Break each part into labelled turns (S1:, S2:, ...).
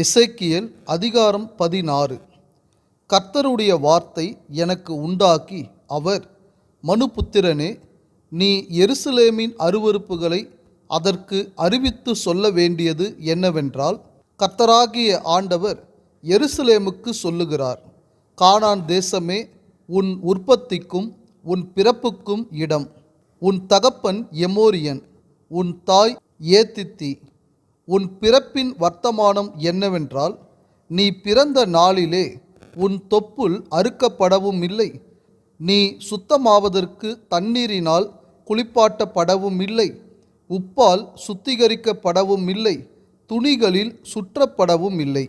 S1: இசைக்கியல் அதிகாரம் பதினாறு. கர்த்தருடைய வார்த்தை எனக்கு உண்டாக்கி அவர் மனுபுத்திரனே நீ எருசலேமின் அருவருப்புகளை அதற்கு அறிவித்து சொல்ல வேண்டியது என்னவென்றால் கர்த்தராகிய ஆண்டவர் எருசலேமுக்கு சொல்லுகிறார் கானான் தேசமே உன் உற்பத்திக்கும் உன் பிறப்புக்கும் இடம். உன் தகப்பன் எமோரியன் உன் தாய் ஏத்தித்தி. உன் பிறப்பின் வர்த்தமானம் என்னவென்றால் நீ பிறந்த நாளிலே உன் தொப்புள் அறுக்கப்படவும் இல்லை நீ சுத்தமாவதற்கு தண்ணீரினால் குளிப்பாட்டப்படவும் இல்லை உப்பால் சுத்திகரிக்கப்படவும் இல்லை துணிகளில் சுற்றப்படவும் இல்லை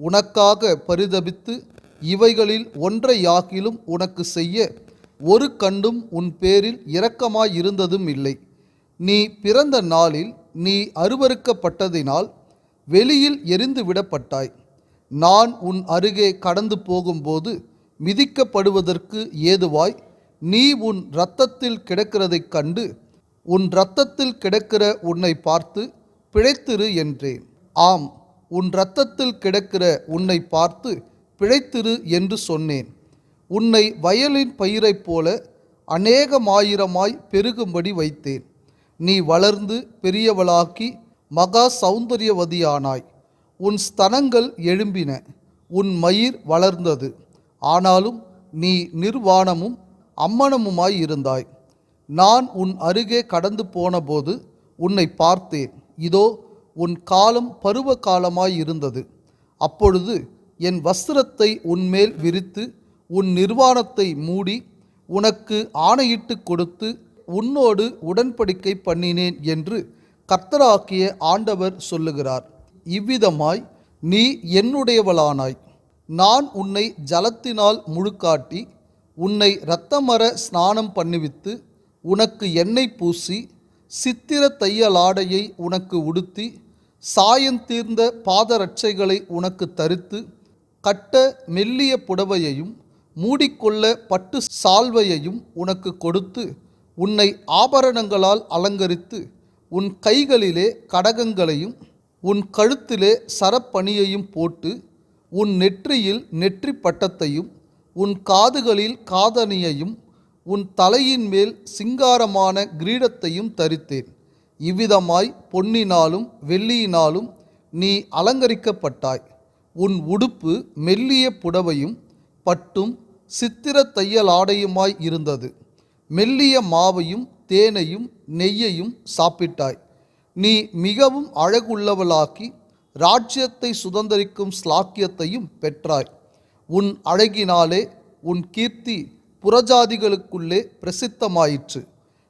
S1: உனக்காக பரிதபித்து இவைகளில் ஒன்றையாகிலும் உனக்கு செய்ய ஒரு கண்டும் உன் பேரில் இரக்கமாயிருந்ததும் இல்லை நீ பிறந்த நாளில் நீ அருவருக்கப்பட்டதினால் வெளியில் எரிந்து விடப்பட்டாய். நான் உன் அருகே கடந்து போகும்போது மிதிக்கப்படுவதற்கு ஏதுவாய் நீ உன் இரத்தத்தில் கிடக்கிறதைக் கண்டு உன் இரத்தத்தில் கிடக்கிற உன்னை பார்த்து பிழைத்திரு என்றேன் ஆம் உன் இரத்தத்தில் கிடக்கிற உன்னை பார்த்து பிழைத்திரு என்று சொன்னேன். உன்னை வயலின் பயிரைப் போல அநேகமாயிரமாய் பெருகும்படி வைத்தேன். நீ வளர்ந்து பெரியவளாக்கி மகா சௌந்தரியவதியானாய். உன் ஸ்தனங்கள் எழும்பின உன் மயிர் வளர்ந்தது. ஆனாலும் நீ நிர்வாணமும் அம்மனமுமாய் இருந்தாய். நான் உன் அருகே கடந்து போனபோது உன்னை பார்த்தேன். இதோ உன் காலம் பருவ காலமாய் இருந்தது. அப்பொழுது என் வஸ்திரத்தை உன்மேல் விரித்து உன் நிர்வாணத்தை மூடி உனக்கு ஆணையிட்டு கொடுத்து உன்னோடு உடன்படிக்கை பண்ணினேன் என்று கர்த்தராக்கிய ஆண்டவர் சொல்லுகிறார். இவ்விதமாய் நீ என்னுடையவளானாய். நான் உன்னை ஜலத்தினால் முழுக்காட்டி உன்னை இரத்தமர ஸ்நானம் பண்ணுவித்து உனக்கு எண்ணெய் பூசி சித்திர தையலாடையை உனக்கு உடுத்தி சாயந்தீர்ந்த பாதரட்சைகளை உனக்கு தரித்து கட்ட மெல்லிய புடவையையும் மூடிக்கொள்ள பட்டு சால்வையையும் உனக்கு கொடுத்து உன்னை ஆபரணங்களால் அலங்கரித்து உன் கைகளிலே கடகங்களையும் உன் கழுத்திலே சரப்பணியையும் போட்டு உன் நெற்றியில் நெற்றி பட்டத்தையும் உன் காதுகளில் காதணியையும் உன் தலையின் மேல் சிங்காரமான கிரீடத்தையும் தரித்தேன். இவ்விதமாய் பொன்னினாலும் வெள்ளியினாலும் நீ அலங்கரிக்கப்பட்டாய். உன் உடுப்பு மெல்லிய புடவையும் பட்டும் சித்திர தையலாடையுமாய் இருந்தது. மெல்லிய மாவையும் தேனையும் நெய்யையும் சாப்பிட்டாய். நீ மிகவும் அழகுள்ளவளாக்கி ராஜ்யத்தை சுதந்தரிக்கும் ஸ்லாக்கியத்தையும் பெற்றாய். உன் அழகினாலே உன் கீர்த்தி புறஜாதிகளுக்குள்ளே பிரசித்தமாயிற்று.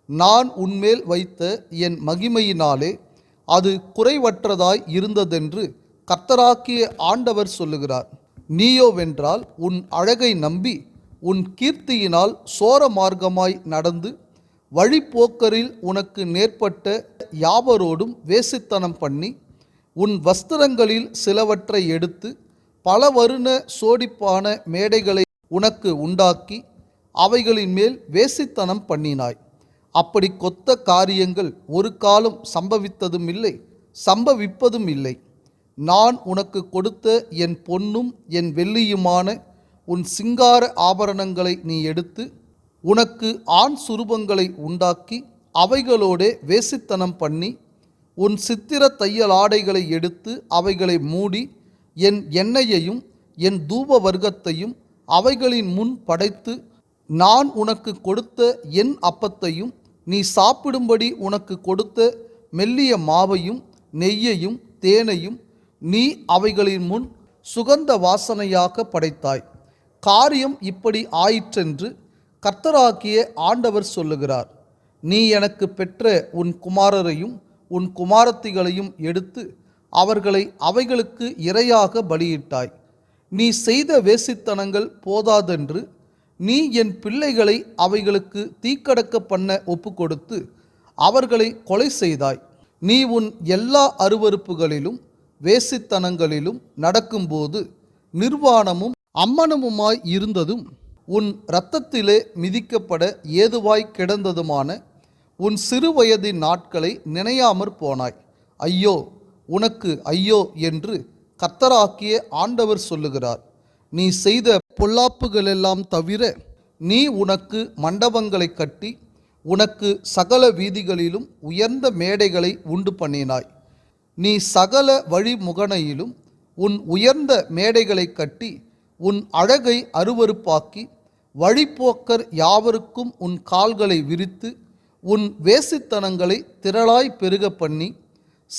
S1: நான் உன்மேல் வைத்த என் மகிமையினாலே அது குறைவற்றதாய் இருந்ததென்று கர்த்தராக்கிய ஆண்டவர் சொல்லுகிறார். நீயோவென்றால் உன் அழகை நம்பி உன் கீர்த்தியினால் சோர மார்க்கமாய் நடந்து வழிப்போக்கரில் உனக்கு நேர்பட்ட யாவரோடும் வேசித்தனம் பண்ணி உன் வஸ்திரங்களில் சிலவற்றை எடுத்து பல வருண சோடிப்பான மேடைகளை உனக்கு உண்டாக்கி அவைகளின் மேல் வேசித்தனம் பண்ணினாய். அப்படி கொத்த காரியங்கள் ஒரு காலம் சம்பவித்ததும் இல்லை சம்பவிப்பதும் இல்லை நான் உனக்கு கொடுத்த என் பொன்னும் என் வெள்ளியுமான உன் சிங்கார ஆபரணங்களை நீ எடுத்து உனக்கு ஆண் சுரூபங்களை உண்டாக்கி அவைகளோடே வேசித்தனம் பண்ணி உன் சித்திர தையல் ஆடைகளை எடுத்து அவைகளை மூடி என் எண்ணெயையும் என் தூப வர்க்கத்தையும் அவைகளின் முன் படைத்து நான் உனக்கு கொடுத்த என் அப்பத்தையும் நீ சாப்பிடும்படி உனக்கு கொடுத்த மெல்லிய மாவையும் நெய்யையும் தேனையும் நீ அவைகளின் முன் சுகந்த வாசனையாக படைத்தாய். காரியம் இப்படி ஆயிற்றென்று கர்த்தராகிய ஆண்டவர் சொல்லுகிறார். நீ எனக்கு பெற்ற உன் குமாரரையும் உன் குமாரத்திகளையும் எடுத்து அவர்களை அவைகளுக்கு இரையாக பலியிட்டாய். நீ செய்த வேசித்தனங்கள் போதாதென்று நீ என் பிள்ளைகளை அவைகளுக்கு தீக்கடக்க பண்ண ஒப்புக்கொடுத்து அவர்களை கொலை செய்தாய். நீ உன் எல்லா அருவருப்புகளிலும் வேசித்தனங்களிலும் நடக்கும்போது நிர்வாணமும் அம்மனமுமாய் இருந்ததும் உன் இரத்தத்திலே மிதிக்கப்பட ஏதுவாய் கிடந்ததுமான உன் சிறுவயதின் நாட்களை நினையாமற் போனாய். ஐயோ உனக்கு ஐயோ என்று கத்தராக்கிய ஆண்டவர் சொல்லுகிறார். நீ செய்த பொல்லாப்புகளெல்லாம் தவிர நீ உனக்கு மண்டபங்களை கட்டி உனக்கு சகல வீதிகளிலும் உயர்ந்த மேடைகளை உண்டு பண்ணினாய். நீ சகல வழிமுகனையிலும் உன் உயர்ந்த மேடைகளை கட்டி உன் அழகை அருவருப்பாக்கி வழிப்போக்கர் யாவருக்கும் உன் கால்களை விரித்து உன் வேசித்தனங்களை திரளாய் பெருக பண்ணி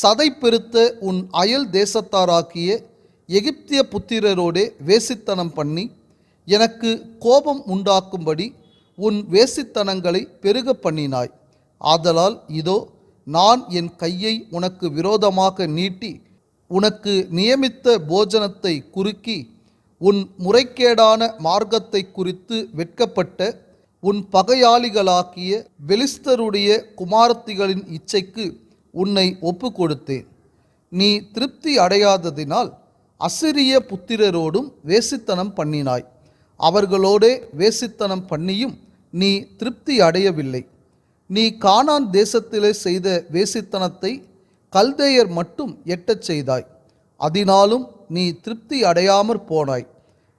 S1: சதை பெருத்த உன் அயல் தேசத்தாராக்கிய எகிப்திய புத்திரரோடே வேசித்தனம் பண்ணி எனக்கு கோபம் உண்டாக்கும்படி உன் வேசித்தனங்களை பெருக பண்ணினாய். ஆதலால் இதோ நான் என் கையை உனக்கு விரோதமாக நீட்டி உனக்கு நியமித்த போஜனத்தை குறுக்கி உன் முறைகேடான மார்க்கத்தை குறித்து வெட்கப்பட்ட உன் பகையாளிகளாக்கிய வெளிஸ்தருடைய குமாரத்திகளின் இச்சைக்கு உன்னை ஒப்பு கொடுத்தேன் நீ திருப்தி அடையாததினால் அசிரிய புத்திரரோடும் வேசித்தனம் பண்ணினாய். அவர்களோடே வேசித்தனம் பண்ணியும் நீ திருப்தி அடையவில்லை. நீ கானான் தேசத்திலே செய்த வேசித்தனத்தை கல்தேயர் மட்டும் எட்டச் செய்தாய். அதனாலும் நீ திருப்தி அடையாமற் போனாய்.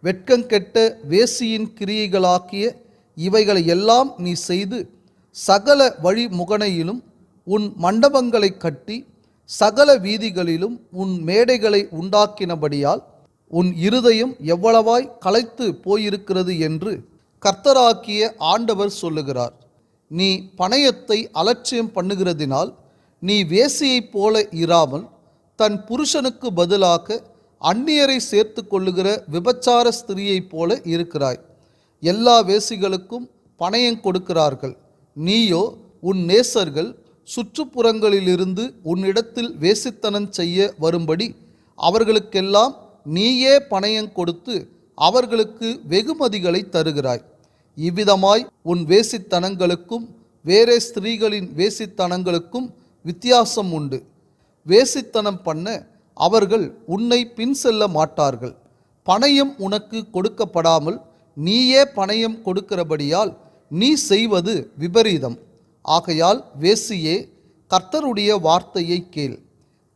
S1: வெட்கங்கெட்ட வேசியின் கிரியைகளாக்கிய இவைகளை எல்லாம் நீ செய்து சகல வழிமுகனையிலும் உன் மண்டபங்களை கட்டி சகல வீதிகளிலும் உன் மேடைகளை உண்டாக்கினபடியால் உன் இருதயம் எவ்வளவாய் களைத்து போயிருக்கிறது என்று கர்த்தராக்கிய ஆண்டவர் சொல்லுகிறார். நீ பணயத்தை அலட்சியம் பண்ணுகிறதினால் நீ வேசியைப் போல இராமல் தன் புருஷனுக்கு பதிலாக அந்நியரை சேர்த்து கொள்ளுகிற விபச்சார ஸ்திரியைப் போல இருக்கிறாய். எல்லா வேசிகளுக்கும் பணயம் கொடுக்கிறார்கள். நீயோ உன் நேசர்கள் சுற்றுப்புறங்களிலிருந்து உன்னிடத்தில் வேசித்தனம் செய்ய வரும்படி அவர்களுக்கெல்லாம் நீயே பணயம் கொடுத்து அவர்களுக்கு வெகுமதிகளை தருகிறாய். இவ்விதமாய் உன் வேசித்தனங்களுக்கும் வேறே ஸ்திரீகளின் வேசித்தனங்களுக்கும் வித்தியாசம் உண்டு. வேசித்தனம் பண்ண அவர்கள் உன்னை பின் செல்ல மாட்டார்கள். பணயம் உனக்கு கொடுக்கப்படாமல் நீயே பணயம் கொடுக்கிறபடியால் நீ செய்வது விபரீதம். ஆகையால் வேசியே கர்த்தருடைய வார்த்தையை கேள்.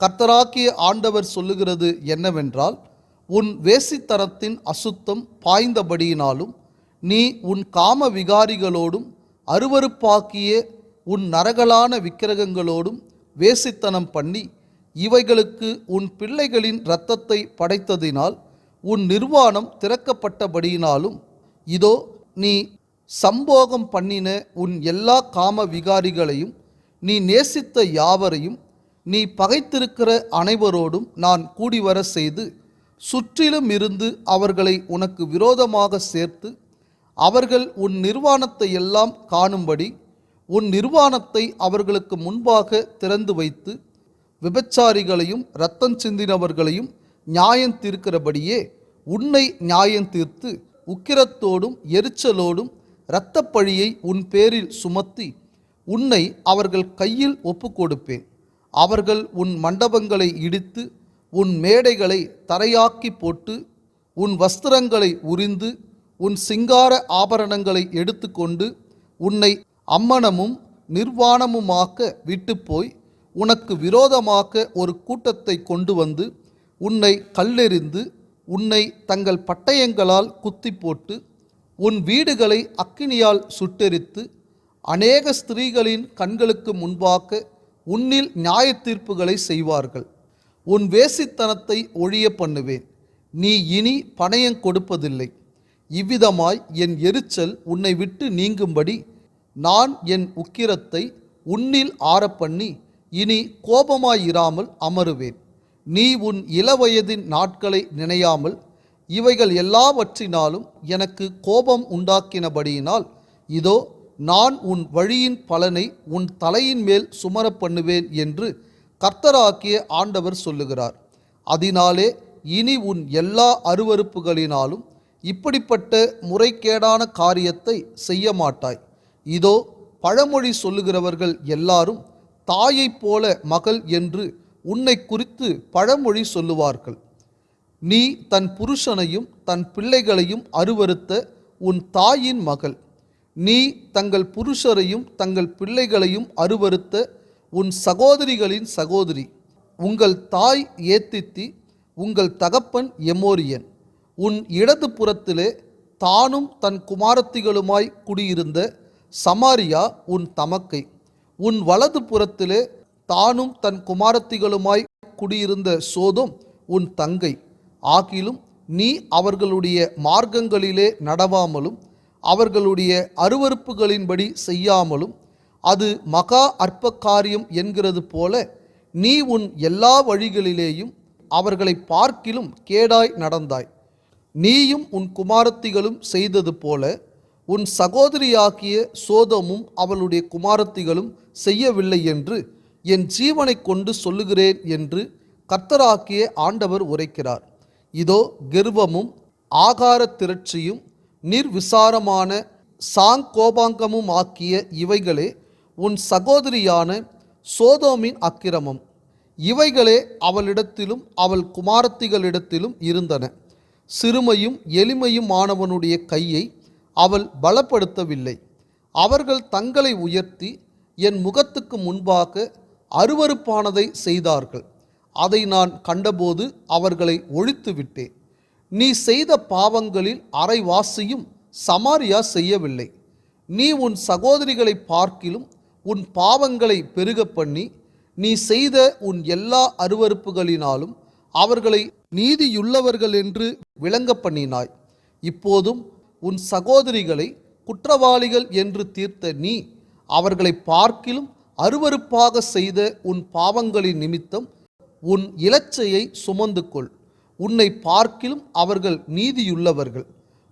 S1: கர்த்தராக்கிய ஆண்டவர் சொல்லுகிறது என்னவென்றால் உன் வேசித்தனத்தின் அசுத்தம் பாய்ந்தபடியினாலும் நீ உன் காம விகாரிகளோடும் அருவறுப்பாக்கிய உன் நரகலான விக்கிரகங்களோடும் வேசித்தனம் பண்ணி இவைகளுக்கு உன் பிள்ளைகளின் இரத்தத்தை படைத்ததினால் உன் நிர்வாணம் திறக்கப்பட்டபடியினாலும் இதோ நீ சம்போகம் பண்ணின உன் எல்லா காம விகாரிகளையும் நீ நேசித்த யாவரையும் நீ பகைத்திருக்கிற அனைவரோடும் நான் கூடிவர செய்து சுற்றிலும் இருந்து அவர்களை உனக்கு விரோதமாக சேர்த்து அவர்கள் உன் நிர்வாணத்தை எல்லாம் காணும்படி உன் நிர்வாணத்தை அவர்களுக்கு முன்பாக திறந்து வைத்து விபச்சாரிகளையும் இரத்தம் சிந்தினவர்களையும் நியாயம் தீர்க்கிறபடியே உன்னை நியாயம் தீர்த்து உக்கிரத்தோடும் எரிச்சலோடும் இரத்தப்பழியை உன் பேரில் சுமத்தி உன்னை அவர்கள் கையில் ஒப்புக்கொடுப்பேன். அவர்கள் உன் மண்டபங்களை இடித்து உன் மேடைகளை தரையாக்கி போட்டு உன் வஸ்திரங்களை உறிந்து உன் சிங்கார ஆபரணங்களை எடுத்துக்கொண்டு உன்னை அம்மனமும் நிர்வாணமுமாக்க விட்டுப்போய் உனக்கு விரோதமாக ஒரு கூட்டத்தை கொண்டு வந்து உன்னை கல்லெறிந்து உன்னை தங்கள் பட்டயங்களால் குத்தி போட்டு உன் வீடுகளை அக்கினியால் சுட்டெரித்து அநேக ஸ்திரீகளின் கண்களுக்கு முன்பாக உன்னில் நியாய தீர்ப்புகளை செய்வார்கள். உன் வேசித்தனத்தை ஒழிய பண்ணுவேன். நீ இனி பணயம் கொடுப்பதில்லை. இவ்விதமாய் என் எரிச்சல் உன்னை விட்டு நீங்கும்படி நான் என் உக்கிரத்தை உன்னில் ஆறப்பண்ணி இனி கோபமாயிராமல் அமருவேன். நீ உன் இளவயதின் நாட்களை நினையாமல் இவைகள் எல்லாவற்றினாலும் எனக்கு கோபம் உண்டாக்கினபடியினால் இதோ நான் உன் வழியின் பலனை உன் தலையின் மேல் சுமர பண்ணுவேன் என்று கர்த்தராக்கிய ஆண்டவர் சொல்லுகிறார். அதனாலே இனி உன் எல்லா அருவருப்புகளினாலும் இப்படிப்பட்ட முறைகேடான காரியத்தை செய்ய மாட்டாய் இதோ பழமொழி சொல்லுகிறவர்கள் எல்லாரும் தாயைப் போல மகள் என்று உன்னை குறித்து பழமொழி சொல்லுவார்கள். நீ தன் புருஷனையும் தன் பிள்ளைகளையும் அருவருத்த உன் தாயின் மகள். நீ தங்கள் புருஷரையும் தங்கள் பிள்ளைகளையும் அருவருத்த உன் சகோதரிகளின் சகோதரி. உங்கள் தாய் ஏத்தித்தி உங்கள் தகப்பன் எமோரியன். உன் இடது புறத்திலே தானும் தன் குமாரத்திகளுமாய் குடியிருந்த சமாரியா உன் தமக்கை. உன் வலது புறத்திலே தானும் தன் குமாரத்திகளுமாய் குடியிருந்த சோதும் உன் தங்கை. ஆகிலும் நீ அவர்களுடைய மார்க்கங்களிலே நடவாமலும் அவர்களுடைய அருவருப்புகளின்படி செய்யாமலும் அது மகா அற்ப காரியம் என்கிறது போல நீ உன் எல்லா வழிகளிலேயும் அவர்களை பார்க்கிலும் கேடாய் நடந்தாய். நீயும் உன் குமாரத்திகளும் செய்தது போல உன் சகோதரியாகிய சோதமும் அவளுடைய குமாரத்திகளும் செய்யவில்லை என்று என் ஜீவனைக் கொண்டு சொல்லுகிறேன் என்று கர்த்தராக்கிய ஆண்டவர் உரைக்கிறார். இதோ கெர்வமும் ஆகார திரட்சியும் நிர்விசாரமான சாங்கோபாங்கமும் ஆக்கிய இவைகளே உன் சகோதரியான சோதோமின் அக்கிரமம். இவைகளே அவளிடத்திலும் அவள் குமாரத்திகளிடத்திலும் இருந்தன. சிறுமையும் எளிமையும் ஆனவனுடைய கையை அவள் பலப்படுத்தவில்லை. அவர்கள் தங்களை உயர்த்தி என் முகத்துக்கு முன்பாக அருவருப்பானதை செய்தார்கள். அதை நான் கண்டபோது அவர்களை ஒழித்து விட்டேன். நீ செய்த பாவங்களில் அரைவாசியும் சமாரியா செய்யவில்லை. நீ உன் சகோதரிகளை பார்க்கிலும் உன் பாவங்களை பெருக பண்ணி நீ செய்த உன் எல்லா அருவருப்புகளினாலும் அவர்களை நீதியுள்ளவர்கள் என்று விளங்க பண்ணினாய். இப்போதும் உன் சகோதரிகளை குற்றவாளிகள் என்று தீர்த்த நீ அவர்களை பார்க்கிலும் அருவருப்பாக செய்த உன் பாவங்களின் நிமித்தம் உன் இலச்சையை சுமந்து கொள். உன்னை பார்க்கிலும் அவர்கள் நீதியுள்ளவர்கள்.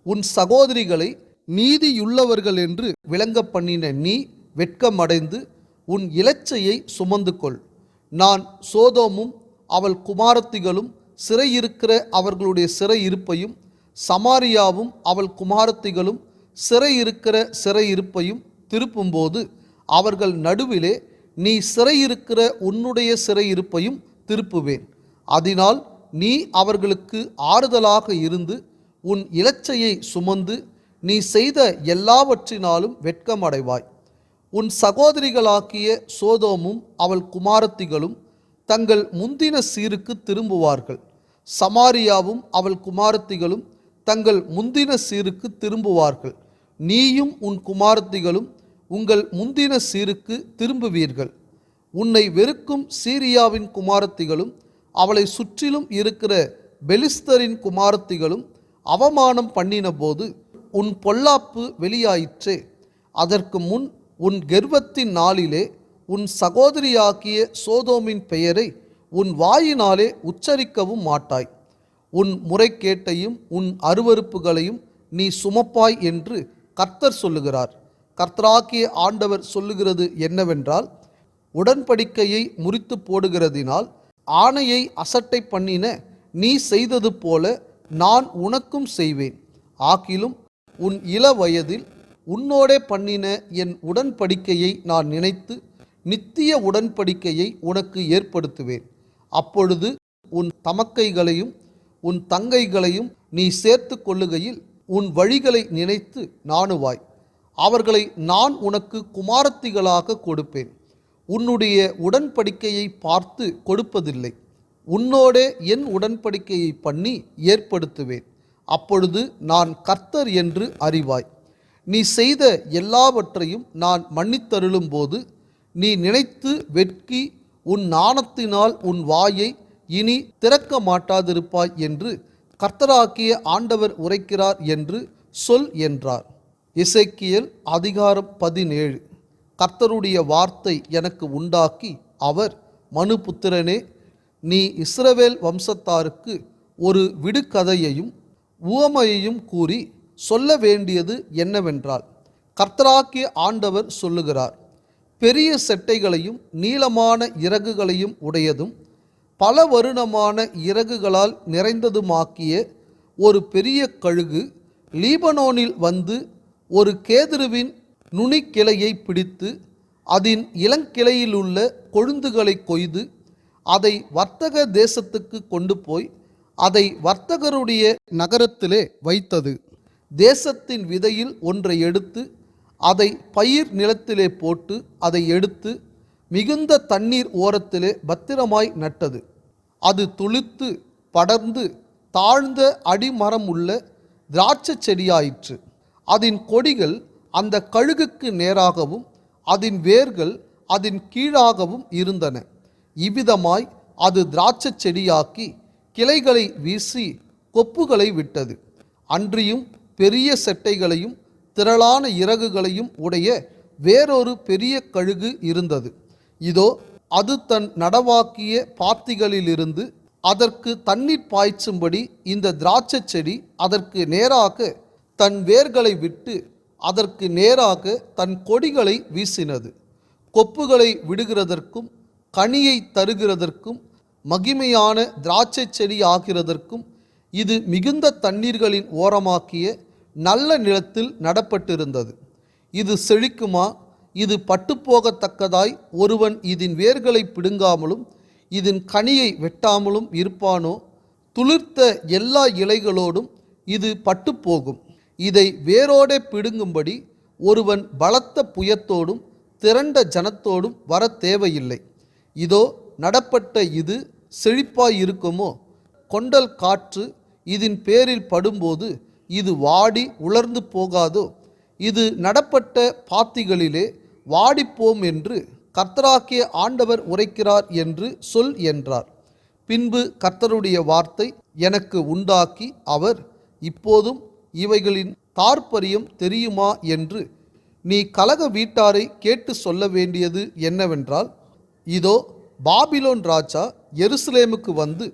S1: உன் சகோதரிகளை நீதியுள்ளவர்கள் என்று விளங்க பண்ணின நீ வெட்கமடைந்து உன் இலச்சையை சுமந்து கொள். நான் சோதோமும் அவள் குமாரத்திகளும் சிறையிருக்கிற அவர்களுடைய சிறையிருப்பையும் சமாரியாவும் அவள் குமாரத்திகளும் சிறையிருக்கிற சிறையிருப்பையும் திருப்பும்போது அவர்கள் நடுவிலே நீ சிறையிருக்கிற உன்னுடைய சிறையிருப்பையும் திருப்புவேன். அதனால் நீ அவர்களுக்கு ஆறுதலாக இருந்து உன் இலச்சையை சுமந்து நீ செய்த எல்லாவற்றினாலும் வெட்கமடைவாய். உன் சகோதரிகளாக்கிய சோதோமும் அவள் குமாரத்திகளும் தங்கள் முந்தின சீருக்கு திரும்புவார்கள். சமாரியாவும் அவள் குமாரத்திகளும் தங்கள் முந்தின சீருக்கு திரும்புவார்கள். நீயும் உன் குமாரத்திகளும் உங்கள் முந்தின சீருக்கு திரும்புவீர்கள். உன்னை வெறுக்கும் சீரியாவின் குமாரத்திகளும் அவளை சுற்றிலும் இருக்கிற பெலிஸ்தரின் குமாரத்திகளும் அவமானம் பண்ணினபோது உன் பொல்லாப்பு வெளியாயிற்றே. அதற்கு முன் உன் கர்வத்தின் நாளிலே உன் சகோதரியாகிய சோதோமின் பெயரை உன் வாயினாலே உச்சரிக்கவும் மாட்டாய். உன் முறைகேட்டையும் உன் அருவருப்புகளையும் நீ சுமப்பாய் என்று கர்த்தர் சொல்லுகிறார். கர்த்தராக்கிய ஆண்டவர் சொல்லுகிறது என்னவென்றால் உடன்படிக்கையை முறித்து போடுகிறதினால் ஆணையை அசட்டை பண்ணின நீ செய்தது போல நான் உனக்கும் செய்வேன். ஆகிலும் உன் இள வயதில் உன்னோடே பண்ணின என் உடன்படிக்கையை நான் நினைத்து நித்திய உடன்படிக்கையை உனக்கு ஏற்படுத்துவேன். அப்பொழுது உன் தமக்கைகளையும் உன் தங்கைகளையும் நீ சேர்த்து கொள்ளுகையில் உன் வழிகளை நினைத்து நாணுவாய். அவர்களை நான் உனக்கு குமாரத்திகளாக கொடுப்பேன். உன்னுடைய உடன்படிக்கையை பார்த்து கொடுப்பதில்லை. உன்னோடே என் உடன்படிக்கையை பண்ணி ஏற்படுத்துவேன். அப்பொழுது நான் கர்த்தர் என்று அறிவாய். நீ செய்த எல்லாவற்றையும் நான் மன்னித்தருளும் போது நீ நினைத்து வெட்கி உன் நாணத்தினால் உன் வாயை இனி திறக்க மாட்டாதிருப்பாய் என்று கர்த்தராக்கிய ஆண்டவர் உரைக்கிறார் என்று சொல் என்றார். இசைக்கியல் அதிகாரம் பதினேழு. கர்த்தருடைய வார்த்தை எனக்கு உண்டாக்கி அவர் மனுபுத்திரனே நீ இஸ்ரவேல் வம்சத்தாருக்கு ஒரு விடுகதையையும் உவமையையும் கூறி சொல்ல வேண்டியது என்னவென்றால் கர்த்தராக்கிய ஆண்டவர் சொல்லுகிறார் பெரிய செட்டைகளையும் நீளமான இறகுகளையும் உடையதும் பல வருணமான இறகுகளால் நிறைந்ததுமாக்கிய ஒரு பெரிய கழுகு லீபனோனில் வந்து ஒரு கேதுருவின் நுனிக்கிளையை பிடித்து அதன் இளங்கிளையிலுள்ள கொழுந்துகளை கொய்து அதை வர்த்தக தேசத்துக்கு கொண்டு போய் அதை வர்த்தகருடைய நகரத்திலே வைத்தது. தேசத்தின் விதையில் ஒன்றை எடுத்து அதை பயிர் நிலத்திலே போட்டு அதை எடுத்து மிகுந்த தண்ணீர் ஓரத்திலே பத்திரமாய் நட்டது. அது துளித்து படர்ந்து தாழ்ந்த அடிமரம் உள்ள திராட்சை செடியாயிற்று. அதன் கொடிகள் அந்த கழுகுக்கு நேராகவும் அதன் வேர்கள் அதன் கீழாகவும் இருந்தன. இவ்விதமாய் அது திராட்சை செடியாக்கி கிளைகளை வீசி கொப்புகளை விட்டது. அன்றியும் பெரிய செட்டைகளையும் திரளான இறகுகளையும் உடைய வேறொரு பெரிய கழுகு இருந்தது. இதோ அது தன் நடவாக்கிய பாத்திகளிலிருந்து அதற்கு தண்ணீர் பாய்ச்சும்படி இந்த திராட்சை செடி அதற்கு நேராக தன் வேர்களை விட்டு அதற்கு நேராக தன் கொடிகளை வீசினது. கொப்புகளை விடுகிறதற்கும் கனியை தருகிறதற்கும் மகிமையான திராட்சை செடி ஆகிறதற்கும் இது மிகுந்த தண்ணீர்களின் ஓரமாக்கிய நல்ல நிலத்தில் நடப்பட்டிருந்தது. இது செழிக்குமா? இது பட்டுப்போகத்தக்கதாய் ஒருவன் இதன் வேர்களை பிடுங்காமலும் இதன் கனியை வெட்டாமலும் இருப்பானோ? துளிர்த்த எல்லா இலைகளோடும் இது பட்டுப்போகும். இதை வேரோடே பிடுங்கும்படி ஒருவன் பலத்த புயத்தோடும் திரண்ட ஜனத்தோடும் வர தேவையில்லை. இதோ நடப்பட்ட இது செழிப்பாய் இருக்குமோ கொண்டல் காற்று இதன் பேரில் படும்போது இது வாடி உலர்ந்து போகாதோ? இது நடப்பட்ட பாத்திகளிலே வாடிப்போம் என்று கர்த்தராக்கிய ஆண்டவர் உரைக்கிறார் என்று சொல் என்றார். பின்பு கர்த்தருடைய வார்த்தை எனக்கு உண்டாக்கி அவர் இப்போதும் இவைகளின் தாற்பரியம் தெரியுமா என்று நீ கலக வீட்டாரை கேட்டு சொல்ல வேண்டியது என்னவென்றால் இதோ பாபிலோன் ராஜா எருசலேமுக்கு வந்து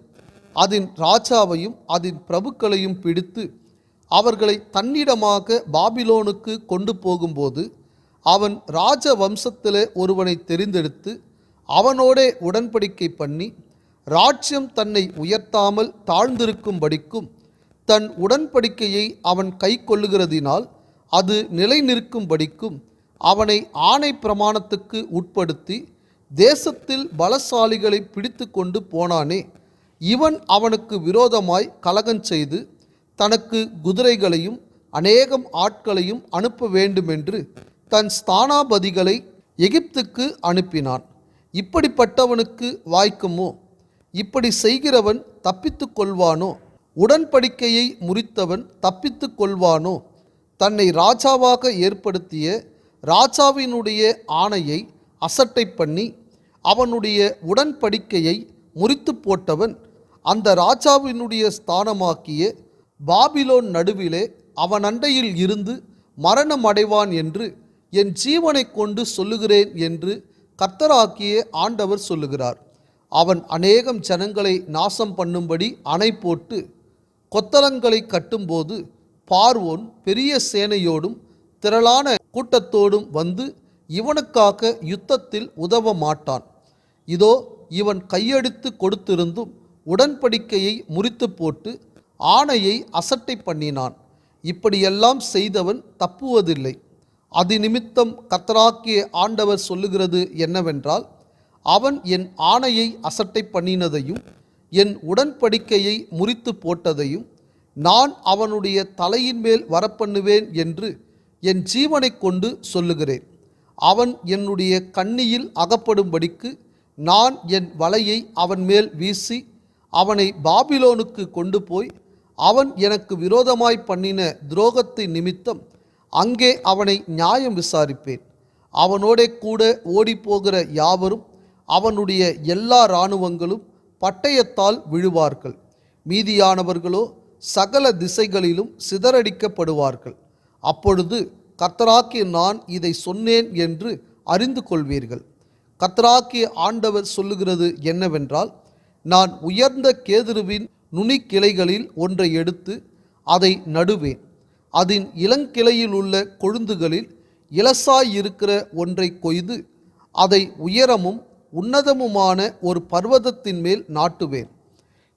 S1: அதன் ராஜாவையும் அதன் பிரபுக்களையும் பிடித்து அவர்களை தன்னிடமாக பாபிலோனுக்கு கொண்டு போகும்போது அவன் ராஜ வம்சத்திலே ஒருவனை தெரிந்தெடுத்து அவனோடே உடன்படிக்கை பண்ணி ராஜ்யம் தன்னை உயர்த்தாமல் தாழ்ந்திருக்கும்படிக்கும் தன் உடன்படிக்கையை அவன் கை கொள்ளுகிறதினால் அது நிலை நிற்கும்படிக்கும் அவனை ஆணை பிரமாணத்துக்கு உட்படுத்தி தேசத்தில் பலசாலிகளை பிடித்து கொண்டு போனானே. இவன் அவனுக்கு விரோதமாய் கலகம் செய்து தனக்கு குதிரைகளையும் அநேகம் ஆட்களையும் அனுப்ப வேண்டுமென்று தன் ஸ்தானாபதிகளை எகிப்துக்கு அனுப்பினான். இப்படிப்பட்டவனுக்கு வாய்க்குமோ? இப்படி செய்கிறவன் தப்பித்து கொள்வானோ? உடன்படிக்கையை முறித்தவன் தப்பித்து கொள்வானோ? தன்னை ராஜாவாக ஏற்படுத்திய ராஜாவினுடைய ஆணையை அசட்டை பண்ணி அவனுடைய உடன்படிக்கையை முறித்து போட்டவன் அந்த ராஜாவினுடைய ஸ்தானமாக்கிய பாபிலோன் நடுவிலே அவன் அண்டையில் இருந்து மரணம் அடைவான் என்று என் ஜீவனை கொண்டு சொல்லுகிறேன் என்று கர்த்தராக்கிய ஆண்டவர் சொல்லுகிறார். அவன் அநேகம் ஜனங்களை நாசம் பண்ணும்படி அணை போட்டு கொத்தளங்களை கட்டும்போது பார்வோன் பெரிய சேனையோடும் திரளான கூட்டத்தோடும் வந்து இவனுக்காக யுத்தத்தில் உதவ மாட்டான். இதோ இவன் கையெடுத்து கொடுத்திருந்தும் உடன்படிக்கையை முறித்து போட்டு ஆணையை அசட்டை பண்ணினான். இப்படியெல்லாம் செய்தவன் தப்புவதில்லை. அது நிமித்தம் கத்தராக்கிய ஆண்டவர் சொல்லுகிறது என்னவென்றால் அவன் என் ஆணையை அசட்டை பண்ணினதையும் என் உடன்படிக்கையை முறித்து போட்டதையும் நான் அவனுடைய தலையின் மேல் வரப்பண்ணுவேன் என்று என் ஜீவனைக் கொண்டு சொல்லுகிறேன். அவன் என்னுடைய கண்ணியில் அகப்படும்படிக்கு நான் என் வலையை அவன் மேல் வீசி அவனை பாபிலோனுக்கு கொண்டு போய் அவன் எனக்கு விரோதமாய் பண்ணின துரோகத்தை நிமித்தம் அங்கே அவனை நியாயம் விசாரிப்பேன். அவனோடே கூட ஓடிப்போகிற யாவரும் அவனுடைய எல்லா இராணுவங்களும் பட்டயத்தால் விழுவார்கள். மீதியானவர்களோ சகல திசைகளிலும் சிதறடிக்கப்படுவார்கள். அப்பொழுது கத்தராக்கிய நான் இதை சொன்னேன் என்று அறிந்து கொள்வீர்கள். கத்தராக்கிய ஆண்டவர் சொல்லுகிறது என்னவென்றால் நான் உயர்ந்த கேதுருவின் நுனிக்கிளைகளில் ஒன்றை எடுத்து அதை நடுவேன். அதன் இளங்கிளையில் உள்ள கொழுந்துகளில் இலசாய் இருக்கிற ஒன்றை கொய்து அதை உயரமும் உன்னதமுமான ஒரு பர்வதத்தின் மேல் நாட்டுவேன்.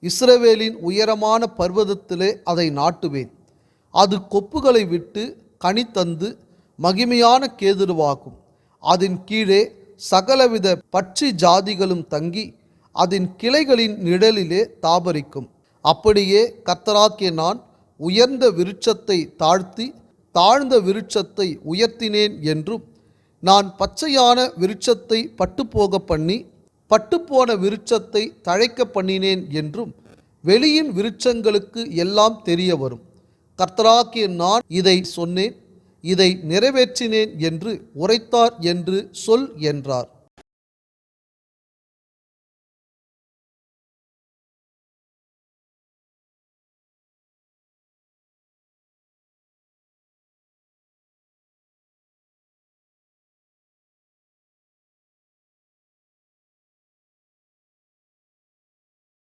S1: இஸ்ரவேலின் உயரமான பர்வதத்திலே அதை நாட்டுவேன். அது கொப்புகளை விட்டு கனி தந்து மகிமையான கேதுருவாகும். அதன் கீழே சகலவித பட்சி ஜாதிகளும் தங்கி அதன் கிளைகளின் நிழலிலே தாபரிக்கும். அப்படியே கத்தராக்கிய நான் உயர்ந்த விருட்சத்தை தாழ்த்தி தாழ்ந்த விருட்சத்தை உயர்த்தினேன் என்றும் நான் பச்சையான விருட்சத்தை பட்டுப்போக பண்ணி பட்டுப்போன விருட்சத்தை தழைக்க பண்ணினேன் என்றும் வெளியின் விருட்சங்களுக்கு எல்லாம் தெரிய வரும். கர்த்தராக்கிய நான் இதை சொன்னேன் இதை நிறைவேற்றினேன் என்று உரைத்தார் என்று சொல் என்றார்.